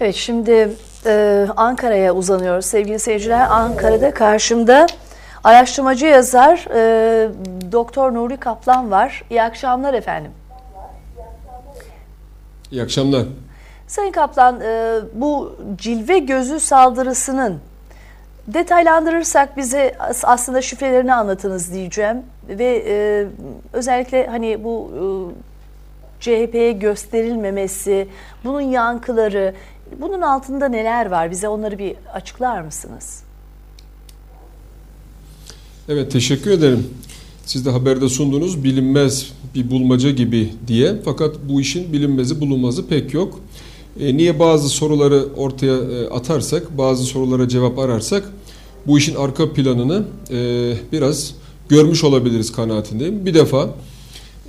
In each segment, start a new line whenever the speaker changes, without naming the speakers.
Evet şimdi e, Ankara'ya uzanıyoruz sevgili seyirciler. Ankara'da karşımda araştırmacı yazar e, Doktor Nuri Kaplan var. İyi akşamlar efendim.
İyi akşamlar.
Sayın Kaplan e, bu cilve gözü saldırısının detaylandırırsak bize aslında şifrelerini anlatınız diyeceğim. Ve e, özellikle hani bu e, CHP'ye gösterilmemesi, bunun yankıları, bunun altında neler var? Bize onları bir açıklar mısınız?
Evet teşekkür ederim. Siz de haberde sunduğunuz bilinmez bir bulmaca gibi diye. Fakat bu işin bilinmezi bulunmazı pek yok. E, niye bazı soruları ortaya e, atarsak, bazı sorulara cevap ararsak bu işin arka planını e, biraz görmüş olabiliriz kanaatindeyim. Bir defa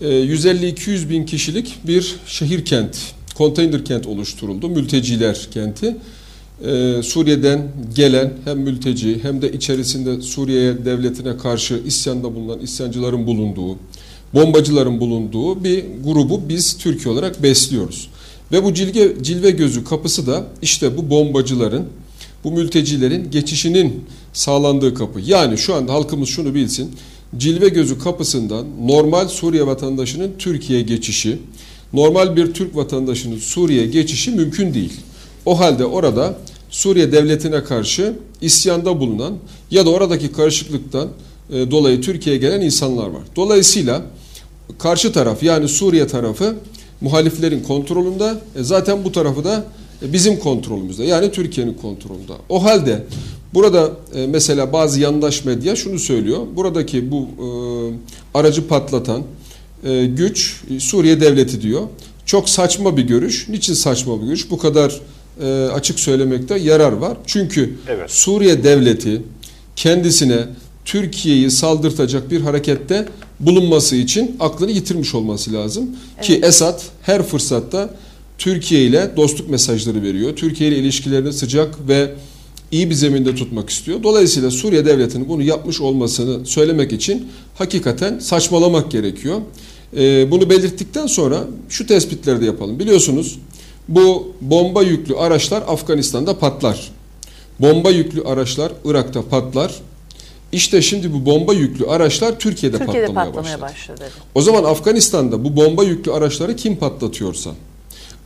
e, 150-200 bin kişilik bir şehir kent, konteyner kent oluşturuldu. Mülteciler kenti. Ee, Suriye'den gelen hem mülteci hem de içerisinde Suriye devletine karşı isyanda bulunan isyancıların bulunduğu, bombacıların bulunduğu bir grubu biz Türkiye olarak besliyoruz. Ve bu cilve, cilve gözü kapısı da işte bu bombacıların, bu mültecilerin geçişinin sağlandığı kapı. Yani şu anda halkımız şunu bilsin, cilve gözü kapısından normal Suriye vatandaşının Türkiye geçişi, normal bir Türk vatandaşının Suriye geçişi mümkün değil. O halde orada Suriye devletine karşı isyanda bulunan ya da oradaki karışıklıktan e, dolayı Türkiye'ye gelen insanlar var. Dolayısıyla karşı taraf yani Suriye tarafı muhaliflerin kontrolünde e, zaten bu tarafı da e, bizim kontrolümüzde yani Türkiye'nin kontrolünde. O halde burada mesela bazı yandaş medya şunu söylüyor. Buradaki bu aracı patlatan e, güç Suriye devleti diyor. Çok saçma bir görüş. Niçin saçma bir görüş? Bu kadar e, açık söylemekte yarar var. Çünkü evet. Suriye devleti kendisine Türkiye'yi saldırtacak bir harekette bulunması için aklını yitirmiş olması lazım. Evet. Ki Esad her fırsatta Türkiye ile dostluk mesajları veriyor. Türkiye ile ilişkilerini sıcak ve iyi bir zeminde tutmak istiyor. Dolayısıyla Suriye devletinin bunu yapmış olmasını söylemek için hakikaten saçmalamak gerekiyor. Ee, bunu belirttikten sonra şu tespitleri de yapalım. Biliyorsunuz bu bomba yüklü araçlar Afganistan'da patlar. Bomba yüklü araçlar Irak'ta patlar. İşte şimdi bu bomba yüklü araçlar Türkiye'de, Türkiye'de patlamaya, patlamaya başladı. başladı. O zaman Afganistan'da bu bomba yüklü araçları kim patlatıyorsa,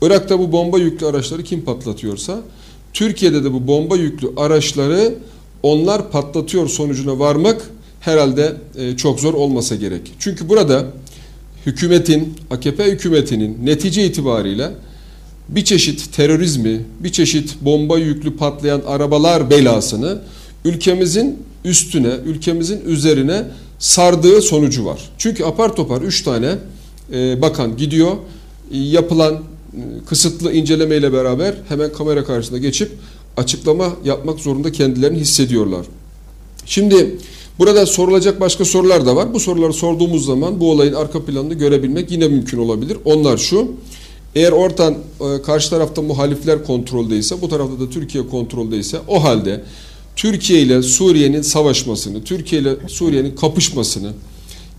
Irak'ta bu bomba yüklü araçları kim patlatıyorsa, Türkiye'de de bu bomba yüklü araçları onlar patlatıyor sonucuna varmak herhalde e, çok zor olmasa gerek. Çünkü burada hükümetin, AKP hükümetinin netice itibariyle bir çeşit terörizmi, bir çeşit bomba yüklü patlayan arabalar belasını ülkemizin üstüne, ülkemizin üzerine sardığı sonucu var. Çünkü apar topar 3 tane e, bakan gidiyor, e, yapılan kısıtlı incelemeyle beraber hemen kamera karşısında geçip açıklama yapmak zorunda kendilerini hissediyorlar. Şimdi burada sorulacak başka sorular da var. Bu soruları sorduğumuz zaman bu olayın arka planını görebilmek yine mümkün olabilir. Onlar şu, eğer ortadan e, karşı tarafta muhalifler kontroldeyse, bu tarafta da Türkiye kontroldeyse o halde Türkiye ile Suriye'nin savaşmasını, Türkiye ile Suriye'nin kapışmasını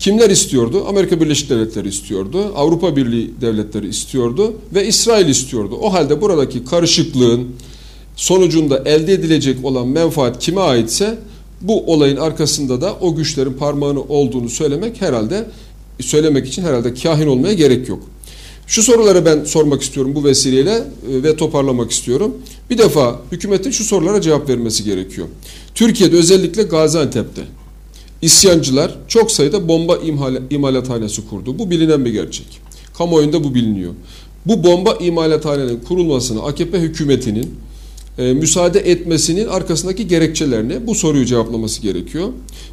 kimler istiyordu? Amerika Birleşik Devletleri istiyordu, Avrupa Birliği devletleri istiyordu ve İsrail istiyordu. O halde buradaki karışıklığın sonucunda elde edilecek olan menfaat kime aitse bu olayın arkasında da o güçlerin parmağını olduğunu söylemek herhalde söylemek için herhalde kahin olmaya gerek yok. Şu soruları ben sormak istiyorum bu vesileyle e, ve toparlamak istiyorum. Bir defa hükümetin şu sorulara cevap vermesi gerekiyor. Türkiye'de özellikle Gaziantep'te isyancılar çok sayıda bomba imalathanesi kurdu. Bu bilinen bir gerçek. Kamuoyunda bu biliniyor. Bu bomba imalathanenin kurulmasına AKP hükümetinin e, müsaade etmesinin arkasındaki gerekçelerini bu soruyu cevaplaması gerekiyor.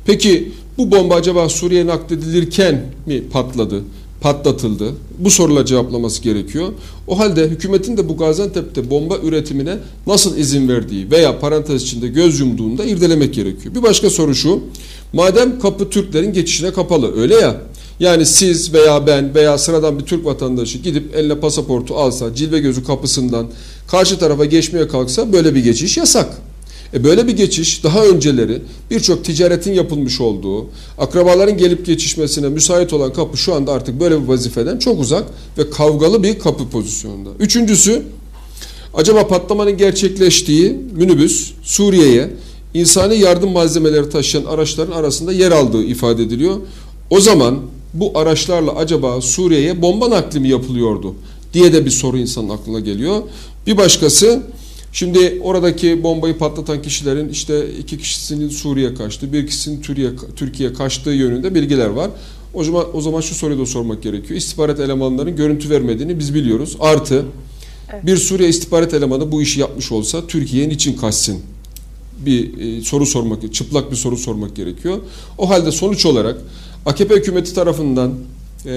Peki bu bomba acaba Suriye'ye nakledilirken mi patladı? patlatıldı. Bu sorular cevaplaması gerekiyor. O halde hükümetin de bu Gaziantep'te bomba üretimine nasıl izin verdiği veya parantez içinde göz yumduğunu da irdelemek gerekiyor. Bir başka soru şu. Madem kapı Türklerin geçişine kapalı öyle ya. Yani siz veya ben veya sıradan bir Türk vatandaşı gidip eline pasaportu alsa cilve gözü kapısından karşı tarafa geçmeye kalksa böyle bir geçiş yasak. E böyle bir geçiş daha önceleri birçok ticaretin yapılmış olduğu, akrabaların gelip geçişmesine müsait olan kapı şu anda artık böyle bir vazifeden çok uzak ve kavgalı bir kapı pozisyonunda. Üçüncüsü Acaba patlamanın gerçekleştiği minibüs Suriye'ye insani yardım malzemeleri taşıyan araçların arasında yer aldığı ifade ediliyor. O zaman bu araçlarla acaba Suriye'ye bomba nakli mi yapılıyordu diye de bir soru insanın aklına geliyor. Bir başkası Şimdi oradaki bombayı patlatan kişilerin işte iki kişisinin Suriye kaçtı, bir kişisinin Türkiye, Türkiye kaçtığı yönünde bilgiler var. O zaman, o zaman şu soruyu da sormak gerekiyor. İstihbarat elemanlarının görüntü vermediğini biz biliyoruz. Artı bir Suriye istihbarat elemanı bu işi yapmış olsa Türkiye'nin için kaçsın? Bir e, soru sormak, çıplak bir soru sormak gerekiyor. O halde sonuç olarak AKP hükümeti tarafından e,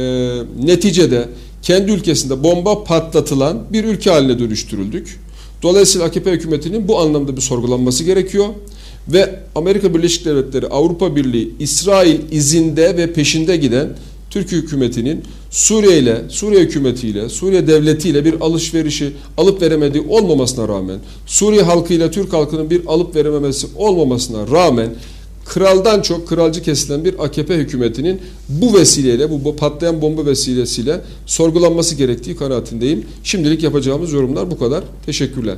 neticede kendi ülkesinde bomba patlatılan bir ülke haline dönüştürüldük. Dolayısıyla AKP hükümetinin bu anlamda bir sorgulanması gerekiyor. Ve Amerika Birleşik Devletleri, Avrupa Birliği, İsrail izinde ve peşinde giden Türk hükümetinin Suriye ile, Suriye hükümetiyle, Suriye devletiyle bir alışverişi alıp veremediği olmamasına rağmen, Suriye halkıyla Türk halkının bir alıp verememesi olmamasına rağmen kraldan çok kralcı kesilen bir AKP hükümetinin bu vesileyle, bu patlayan bomba vesilesiyle sorgulanması gerektiği kanaatindeyim. Şimdilik yapacağımız yorumlar bu kadar. Teşekkürler.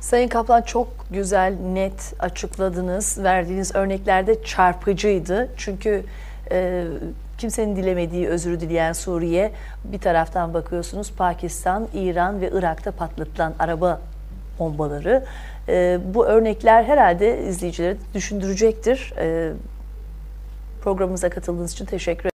Sayın Kaplan çok güzel, net açıkladınız. Verdiğiniz örneklerde çarpıcıydı. Çünkü e, kimsenin dilemediği özürü dileyen Suriye bir taraftan bakıyorsunuz Pakistan, İran ve Irak'ta patlatılan araba bombaları. E, bu örnekler herhalde izleyicileri düşündürecektir. E, programımıza katıldığınız için teşekkür ederim.